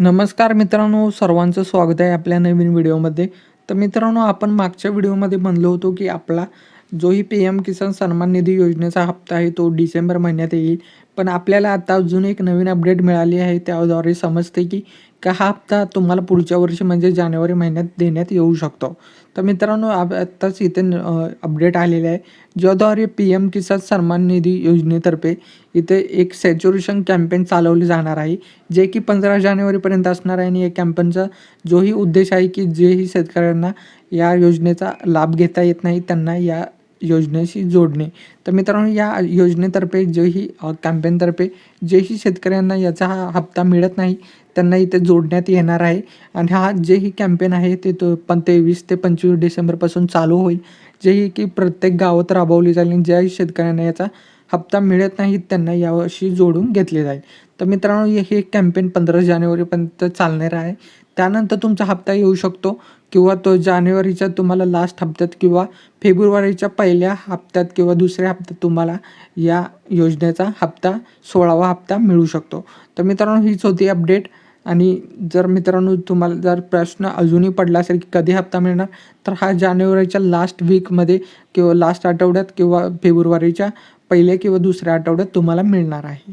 नमस्कार मित्रांनो सर्वांचं स्वागत आहे आपल्या नवीन व्हिडिओमध्ये. तर मित्रांनो आपण मागच्या व्हिडिओमध्ये म्हणलो होतो की आपला जोही पी एम किसान सन्मान निधी योजनेचा हप्ता आहे तो डिसेंबर महिन्यात येईल. पण आपल्याला आता अजून एक नवीन अपडेट मिळाली आहे. त्याद्वारे समजते की का हा हप्ता तुम्हाला पुढच्या वर्षी म्हणजे जानेवारी महिन्यात देण्यात येऊ शकतो. तर मित्रांनो आप- आत्ताच इथे अपडेट आलेले आहे. ज्याद्वारे पी एम किसान सन्मान निधी योजनेतर्फे इथे एक सॅच्युरेशन कॅम्पेन चालवले जाणार आहे. जे की पंधरा जानेवारीपर्यंत असणार आहे. आणि या कॅम्पेनचा जोही उद्देश आहे की जेही शेतकऱ्यांना या योजनेचा लाभ घेता येत नाही त्यांना या योजनेशी जोडणे. तर मित्रांनो या योजनेतर्फे जेही कॅम्पेनतर्फे जेही शेतकऱ्यांना याचा हा हप्ता मिळत नाही त्यांना इथे जोडण्यात येणार आहे. आणि हा जेही कॅम्पेन आहे ते तो पण तेवीस ते पंचवीस डिसेंबरपासून चालू होईल. जेही की प्रत्येक गावात राबवली जाईल आणि ज्याही शेतकऱ्यांना याचा हप्ता मिळत नाही त्यांना यावर्षी जोडून घेतले जाईल. तर मित्रांनो हे- हे कॅम्पेन पंधरा जानेवारीपर्यंत चालणार आहे. त्यानंतर तुमचा हप्ता येऊ शकतो किंवा तो जानेवारीच्या तुम्हाला लास्ट हप्त्यात किंवा फेब्रुवारीच्या पहिल्या हप्त्यात किंवा दुसऱ्या हप्त्यात तुम्हाला या योजनेचा हप्ता सोळावा हप्ता मिळू शकतो. तर मित्रांनो हीच होती अपडेट आणि जर मित्रांनो तुम्हाला जर प्रश्न अजूनही पडला असेल की कधी हप्ता मिळणार तर हा जानेवारीच्या लास्ट वीकमध्ये किंवा लास्ट आठवड्यात किंवा फेब्रुवारीच्या पहिल्या किंवा दुसऱ्या आठवड्यात तुम्हाला मिळणार आहे.